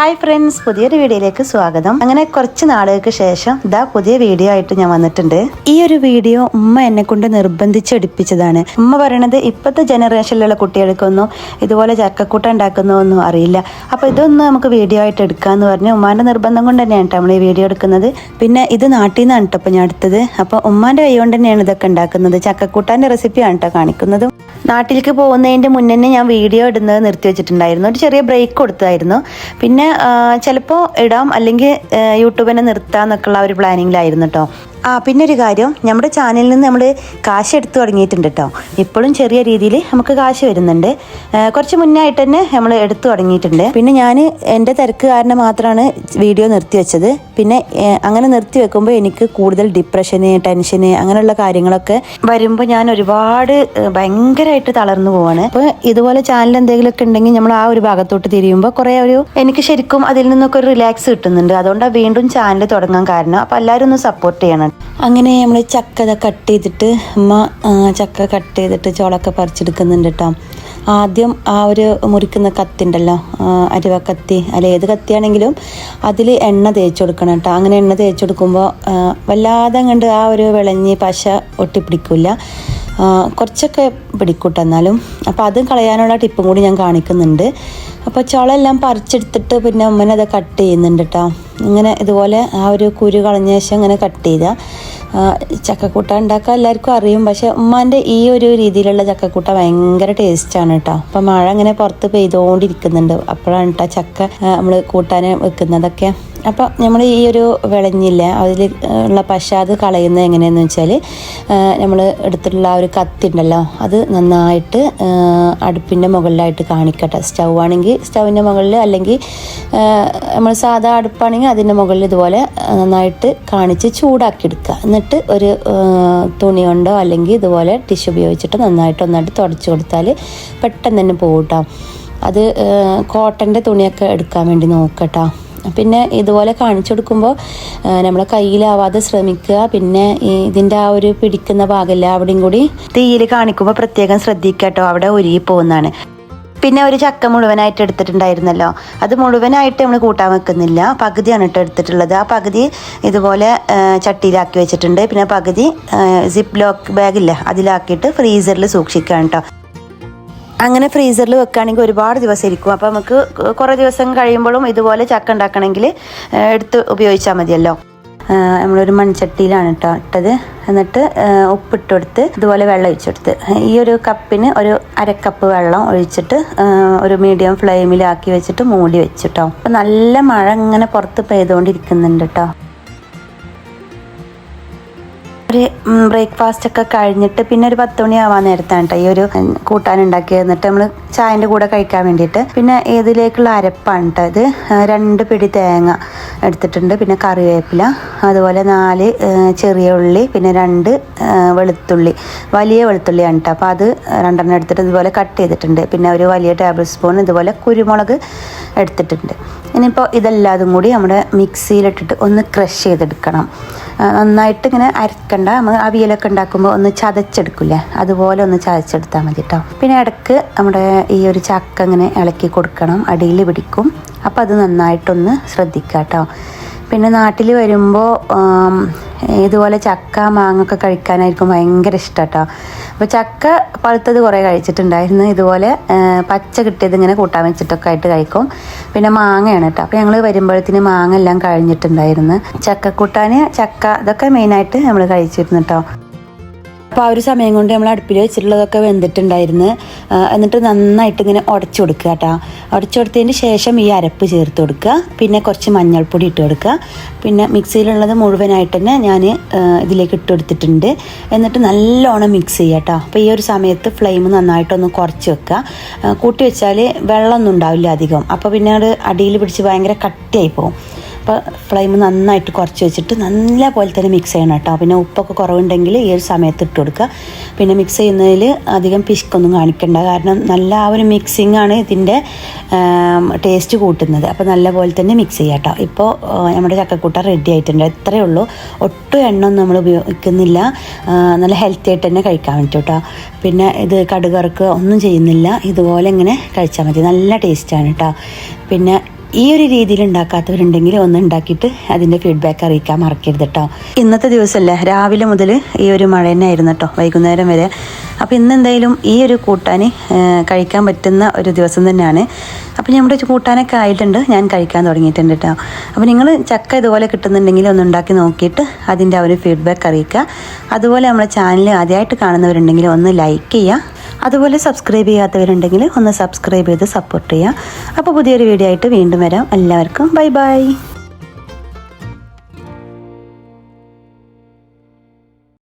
Hi friends പുതിയൊരു വീഡിയോയിലേക്ക് സ്വാഗതം. അങ്ങനെ കുറച്ച് നാളുകൾക്ക് ശേഷം ഇതാ പുതിയ വീഡിയോ ആയിട്ട് ഞാൻ വന്നിട്ടുണ്ട്. ഈ ഒരു വീഡിയോ ഉമ്മ എന്നെ കൊണ്ട് നിർബന്ധിച്ച് എടുപ്പിച്ചതാണ് ഉമ്മ പറയണത് ഇപ്പോഴത്തെ ജനറേഷനിലുള്ള കുട്ടികൾക്കൊന്നും ഇതുപോലെ ചക്കക്കൂട്ട ഉണ്ടാക്കുന്നൊന്നും അറിയില്ല. അപ്പോൾ ഇതൊന്നും നമുക്ക് വീഡിയോ ആയിട്ട് എടുക്കാന്ന് പറഞ്ഞു ഉമ്മാന്റെ നിർബന്ധം കൊണ്ട് തന്നെയാണ് നമ്മൾ ഈ വീഡിയോ എടുക്കുന്നത്. പിന്നെ ഇത് നാട്ടിൽ നിന്നാണ് കേട്ടോ ഞാൻ എടുത്തത്. അപ്പോൾ ഉമ്മാന്റെ കൈ കൊണ്ട് തന്നെയാണ് ഇതൊക്കെ ഉണ്ടാക്കുന്നത്. ചക്കക്കൂട്ടാന്റെ റെസിപ്പിയാണ് കേട്ടോ കാണിക്കുന്നത്. നാട്ടിലേക്ക് പോകുന്നതിന്റെ മുന്നേ ഞാൻ വീഡിയോ ഇടുന്നത് നിർത്തി വെച്ചിട്ടുണ്ടായിരുന്നു ഒരു ചെറിയ ബ്രേക്ക് കൊടുത്തായിരുന്നു പിന്നെ ചിലപ്പോൾ ഇടാം അല്ലെങ്കിൽ യൂട്യൂബിനെ നിർത്താമെന്നൊക്കെയുള്ള ഒരു പ്ലാനിങ്ങിലായിരുന്നു കേട്ടോ ആ പിന്നെ ഒരു കാര്യം നമ്മുടെ ചാനലിൽ നിന്ന് നമ്മൾ കാശ് എടുത്തു തുടങ്ങിയിട്ടുണ്ട് കേട്ടോ ഇപ്പോഴും ചെറിയ രീതിയിൽ നമുക്ക് കാശ് വരുന്നുണ്ട്. കുറച്ച് മുന്നായിട്ട് തന്നെ നമ്മൾ എടുത്തു തുടങ്ങിയിട്ടുണ്ട്. പിന്നെ ഞാൻ എന്റെ തിരക്ക് കാരണം മാത്രമാണ് വീഡിയോ നിർത്തി വെച്ചത്. പിന്നെ അങ്ങനെ നിർത്തി വെക്കുമ്പോൾ എനിക്ക് കൂടുതൽ ഡിപ്രഷന് ടെൻഷന് അങ്ങനെയുള്ള കാര്യങ്ങളൊക്കെ വരുമ്പോൾ ഞാൻ ഒരുപാട് ഭയങ്കരമായിട്ട് തളർന്നു പോവാണ്. അപ്പോൾ ഇതുപോലെ ചാനൽ എന്തെങ്കിലുമൊക്കെ ഉണ്ടെങ്കിൽ നമ്മൾ ആ ഒരു ഭാഗത്തോട്ട് തിരിയുമ്പോൾ കുറേ ഒരു എനിക്ക് ശരിക്കും അതിൽ നിന്നൊക്കെ ഒരു റിലാക്സ് കിട്ടുന്നുണ്ട്. അതുകൊണ്ടാണ് വീണ്ടും ചാനൽ തുടങ്ങാൻ കാരണം. അപ്പോൾ എല്ലാവരും ഒന്ന് സപ്പോർട്ട് ചെയ്യണം അങ്ങനെ നമ്മൾ ചക്ക കട്ട് ചെയ്തിട്ട് അമ്മ ചക്ക കട്ട് ചെയ്തിട്ട് ചോളൊക്കെ പറിച്ചെടുക്കുന്നുണ്ട് കേട്ടോ ആദ്യം ആ ഒരു മുറിക്കുന്ന കത്തിണ്ടല്ലോ അരുവ കത്തി അല്ല ഏത് കത്തിയാണെങ്കിലും അതിൽ എണ്ണ തേച്ച് കൊടുക്കണം കേട്ടോ അങ്ങനെ എണ്ണ തേച്ച് കൊടുക്കുമ്പോൾ വല്ലാതെ കണ്ട് ആ ഒരു വിളഞ്ഞ് പശ ഒട്ടിപ്പിടിക്കില്ല കുറച്ചൊക്കെ പിടിക്കൂട്ടെന്നാലും അപ്പോൾ അതും കളയാനുള്ള ടിപ്പും കൂടി ഞാൻ കാണിക്കുന്നുണ്ട്. അപ്പോൾ ചുളെല്ലാം പറിച്ചെടുത്തിട്ട് പിന്നെ അമ്മനെ അത് കട്ട് ചെയ്യുന്നുണ്ട് കേട്ടോ ഇങ്ങനെ ഇതുപോലെ ആ ഒരു കുരു കളഞ്ഞ ശേഷം ഇങ്ങനെ കട്ട് ചെയ്ത. ചക്കക്കൂട്ട ഉണ്ടാക്കാൻ എല്ലാവർക്കും അറിയും. പക്ഷെ ഉമ്മാന്റെ ഈ ഒരു രീതിയിലുള്ള ചക്കക്കൂട്ട ഭയങ്കര ടേസ്റ്റാണ് കേട്ടോ അപ്പം മഴ ഇങ്ങനെ പുറത്ത് പെയ്തുകൊണ്ടിരിക്കുന്നുണ്ട് അപ്പോഴാണ് കേട്ടോ ചക്ക നമ്മൾ കൂട്ടാൻ വെക്കുന്നതൊക്കെ. അപ്പോൾ നമ്മൾ ഈ ഒരു വിളഞ്ഞില്ല അതിൽ ഉള്ള പശ അത് കളയുന്നത് എങ്ങനെയാണെന്ന് വെച്ചാൽ നമ്മൾ എടുത്തിട്ടുള്ള ആ ഒരു കത്തി ഉണ്ടല്ലോ അത് നന്നായിട്ട് അടുപ്പിന്റെ മുകളിലായിട്ട് കാണിക്കട്ടെ. സ്റ്റൗ ആണെങ്കിൽ സ്റ്റൗവിന്റെ മുകളിൽ അല്ലെങ്കിൽ നമ്മൾ സാധാ അടുപ്പാണെങ്കിൽ അതിന്റെ മുകളിൽ ഇതുപോലെ നന്നായിട്ട് കാണിച്ച് ചൂടാക്കി എടുക്കുക. എന്നിട്ട് ഒരു തുണി കൊണ്ടോ അല്ലെങ്കിൽ ഇതുപോലെ ടിഷ്യൂ ഉപയോഗിച്ചിട്ട് നന്നായിട്ട് ഒന്നായിട്ട് തുടച്ച് കൊടുത്താൽ പെട്ടെന്ന് തന്നെ പോകട്ടോ കേട്ടോ അത് കോട്ടന്റെ തുണിയൊക്കെ എടുക്കാൻ വേണ്ടി നോക്കട്ടോ. പിന്നെ ഇതുപോലെ കാണിച്ചു കൊടുക്കുമ്പോൾ നമ്മളെ കയ്യിലാവാതെ ശ്രമിക്കുക. പിന്നെ ഇതിന്റെ ആ ഒരു പിടിക്കുന്ന ഭാഗമില്ല അവിടെയും കൂടി തീയിൽ കാണിക്കുമ്പോൾ പ്രത്യേകം ശ്രദ്ധിക്കുക കേട്ടോ. അവിടെ ഒരുങ്ങി പോകുന്നതാണ്. പിന്നെ ഒരു ചക്ക മുഴുവനായിട്ട് എടുത്തിട്ടുണ്ടായിരുന്നല്ലോ. അത് മുഴുവനായിട്ട് നമ്മൾ കൂട്ടാൻ വെക്കുന്നില്ല. പകുതിയാണ് കേട്ടോ എടുത്തിട്ടുള്ളത്. ആ പകുതി ഇതുപോലെ ചട്ടിയിലാക്കി വെച്ചിട്ടുണ്ട്. പിന്നെ പകുതി സിപ്പ് ലോക്ക് ബാഗില്ല അതിലാക്കിയിട്ട് ഫ്രീസറിൽ സൂക്ഷിക്കുകയാണ് കേട്ടോ. അങ്ങനെ ഫ്രീസറിൽ വെക്കുകയാണെങ്കിൽ ഒരുപാട് ദിവസം ഇരിക്കും അപ്പോൾ നമുക്ക് കുറേ ദിവസം കഴിയുമ്പോഴും ഇതുപോലെ ചക്ക ഉണ്ടാക്കണമെങ്കിൽ എടുത്ത് ഉപയോഗിച്ചാൽ മതിയല്ലോ. നമ്മളൊരു മൺചട്ടിയിലാണ് കേട്ടോ ഇട്ടത്. എന്നിട്ട് ഉപ്പിട്ട് കൊടുത്ത് ഇതുപോലെ വെള്ളം ഒഴിച്ചെടുത്ത് ഈ ഒരു കപ്പിന് ഒരു അരക്കപ്പ് വെള്ളം ഒഴിച്ചിട്ട് ഒരു മീഡിയം ഫ്ലെയിമിലാക്കി വെച്ചിട്ട് മൂടി വെച്ചിട്ടോ അപ്പം നല്ല മഴ ഇങ്ങനെ പുറത്ത് പെയ്തുകൊണ്ടിരിക്കുന്നുണ്ട് കേട്ടോ ഒരു ബ്രേക്ക്ഫാസ്റ്റ് ഒക്കെ കഴിഞ്ഞിട്ട് പിന്നെ ഒരു പത്ത് ആവാൻ നേരത്താണ് കേട്ടോ ഈ ഒരു കൂട്ടാൻ എന്നിട്ട് നമ്മൾ ചായന്റെ കൂടെ കഴിക്കാൻ വേണ്ടിയിട്ട് പിന്നെ ഏതിലേക്കുള്ള അരപ്പാണ് കേട്ടോ ഇത്. രണ്ട് പിടി തേങ്ങ എടുത്തിട്ടുണ്ട്. പിന്നെ കറിവേപ്പില അതുപോലെ നാല് ചെറിയ ഉള്ളി പിന്നെ രണ്ട് വെളുത്തുള്ളി വലിയ വെളുത്തുള്ളിയാണ് കേട്ടോ അപ്പോൾ അത് രണ്ടെണ്ണം എടുത്തിട്ട് ഇതുപോലെ കട്ട് ചെയ്തിട്ടുണ്ട്. പിന്നെ ഒരു വലിയ ടേബിൾ സ്പൂൺ ഇതുപോലെ കുരുമുളക് എടുത്തിട്ടുണ്ട്. ഇനിയിപ്പോൾ ഇതെല്ലാതും കൂടി നമ്മുടെ മിക്സിയിലിട്ടിട്ട് ഒന്ന് ക്രഷ് ചെയ്തെടുക്കണം. നന്നായിട്ട് ഇങ്ങനെ അരക്കണ്ട. നമ്മൾ അവിയലൊക്കെ ഉണ്ടാക്കുമ്പോൾ ഒന്ന് ചതച്ചെടുക്കില്ലേ? അതുപോലെ ഒന്ന് ചതച്ചെടുത്താൽ മതി കേട്ടോ പിന്നെ ഇടയ്ക്ക് നമ്മുടെ ഈ ഒരു ചക്ക ഇങ്ങനെ ഇളക്കി കൊടുക്കണം. അടിയിൽ പിടിക്കും. അപ്പോൾ അത് നന്നായിട്ടൊന്ന് ശ്രദ്ധിക്കുക കേട്ടോ പിന്നെ നാട്ടിൽ വരുമ്പോൾ ഇതുപോലെ ചക്ക മാങ്ങൊക്കെ കഴിക്കാനായിരിക്കും ഭയങ്കര ഇഷ്ടം കേട്ടോ അപ്പോൾ ചക്ക പഴുത്തത് കുറേ കഴിച്ചിട്ടുണ്ടായിരുന്നു. ഇതുപോലെ പച്ച കിട്ടിയത് ഇങ്ങനെ കൂട്ടാൻ വെച്ചിട്ടൊക്കെ ആയിട്ട് കഴിക്കും. പിന്നെ മാങ്ങയാണ് കേട്ടോ. അപ്പോൾ ഞങ്ങൾ വരുമ്പോഴത്തേന് മാങ്ങ എല്ലാം കഴിഞ്ഞിട്ടുണ്ടായിരുന്നു. ചക്കക്കൂട്ടാൻ ചക്ക ഇതൊക്കെ മെയിനായിട്ട് നമ്മൾ കഴിച്ചിരുന്നു കേട്ടോ. അപ്പോൾ ആ ഒരു സമയം കൊണ്ട് നമ്മൾ അടുപ്പിൽ വെച്ചിട്ടുള്ളതൊക്കെ വെന്തിട്ടുണ്ടായിരുന്നു. എന്നിട്ട് നന്നായിട്ട് ഇങ്ങനെ ഉടച്ചു കൊടുക്കുക കേട്ടോ. ഉടച്ചു കൊടുത്തതിന് ശേഷം ഈ അരപ്പ് ചേർത്ത് കൊടുക്കുക. പിന്നെ കുറച്ച് മഞ്ഞൾപ്പൊടി ഇട്ട് കൊടുക്കുക. പിന്നെ മിക്സിയിലുള്ളത് മുഴുവനായിട്ട് തന്നെ ഞാൻ ഇതിലേക്ക് ഇട്ട് കൊടുത്തിട്ടുണ്ട്. എന്നിട്ട് നല്ലോണം മിക്സ് ചെയ്യുക കേട്ടോ. അപ്പോൾ ഈ ഒരു സമയത്ത് ഫ്ലെയിം നന്നായിട്ടൊന്ന് കുറച്ച് വെക്കുക. കൂട്ടി വെച്ചാൽ വെള്ളമൊന്നും ഉണ്ടാവില്ല അധികം. അപ്പോൾ പിന്നെ അത് അടിയിൽ പിടിച്ച് ഭയങ്കര കട്ടിയായി പോകും. ഫ്ലെയിം നന്നായിട്ട് കുറച്ച് വെച്ചിട്ട് നല്ല പോലെ തന്നെ മിക്സ് ചെയ്യണം കേട്ടോ. പിന്നെ ഉപ്പൊക്കെ കുറവുണ്ടെങ്കിൽ ഈ ഒരു സമയത്ത് ഇട്ട് കൊടുക്കുക. പിന്നെ മിക്സ് ചെയ്യുന്നതിൽ അധികം പിശുക്കൊന്നും കാണിക്കണ്ട. കാരണം നല്ല ആ ഒരു മിക്സിംഗ് ആണ് ഇതിന്റെ ടേസ്റ്റ് കൂട്ടുന്നത്. അപ്പോൾ നല്ല പോലെ തന്നെ മിക്സ് ചെയ്യാം കേട്ടോ. ഇപ്പോൾ നമ്മുടെ ചക്കക്കൂട്ട റെഡി ആയിട്ടുണ്ട്. എത്രയേ ഉള്ളൂ. ഒട്ടും എണ്ണ നമ്മൾ ഉപയോഗിക്കുന്നില്ല. നല്ല ഹെൽത്തി ആയിട്ട് തന്നെ കഴിക്കാൻ പറ്റും കേട്ടോ. പിന്നെ ഇത് കടുകറക്കുക ഒന്നും ചെയ്യുന്നില്ല. ഇതുപോലെ ഇങ്ങനെ കഴിച്ചാൽ മതി. നല്ല ടേസ്റ്റാണ് കേട്ടോ. പിന്നെ ഈ ഒരു രീതിയിൽ ഉണ്ടാക്കാത്തവരുണ്ടെങ്കിൽ ഒന്ന് ഉണ്ടാക്കിയിട്ട് അതിന്റെ ഫീഡ്ബാക്ക് അറിയിക്കാൻ മറക്കരുത് കേട്ടോ ഇന്നത്തെ ദിവസമല്ലേ രാവിലെ മുതൽ ഈ ഒരു മഴ തന്നെ ആയിരുന്നു കേട്ടോ വൈകുന്നേരം വരെ. അപ്പോൾ ഇന്ന് എന്തായാലും ഈ ഒരു കൂട്ടാൻ കഴിക്കാൻ പറ്റുന്ന ഒരു ദിവസം തന്നെയാണ്. അപ്പോൾ നമ്മുടെ കൂട്ടാനൊക്കെ ആയിട്ടുണ്ട് ഞാൻ കഴിക്കാൻ തുടങ്ങിയിട്ടുണ്ട് കേട്ടോ അപ്പോൾ നിങ്ങൾ ചക്ക ഇതുപോലെ കിട്ടുന്നുണ്ടെങ്കിൽ ഒന്ന് ഉണ്ടാക്കി നോക്കിയിട്ട് അതിന്റെ ആ ഒരു ഫീഡ്ബാക്ക് അറിയിക്കുക. അതുപോലെ നമ്മുടെ ചാനൽ ആദ്യമായിട്ട് കാണുന്നവരുണ്ടെങ്കിൽ ഒന്ന് ലൈക്ക് ചെയ്യുക. അതുപോലെ സബ്സ്ക്രൈബ് ചെയ്യാത്തവരുണ്ടെങ്കിൽ ഒന്ന് സബ്സ്ക്രൈബ് ചെയ്ത് സപ്പോർട്ട് ചെയ്യുക. അപ്പോൾ പുതിയൊരു വീഡിയോ ആയിട്ട് വീണ്ടും വരാം. എല്ലാവർക്കും ബൈ ബൈ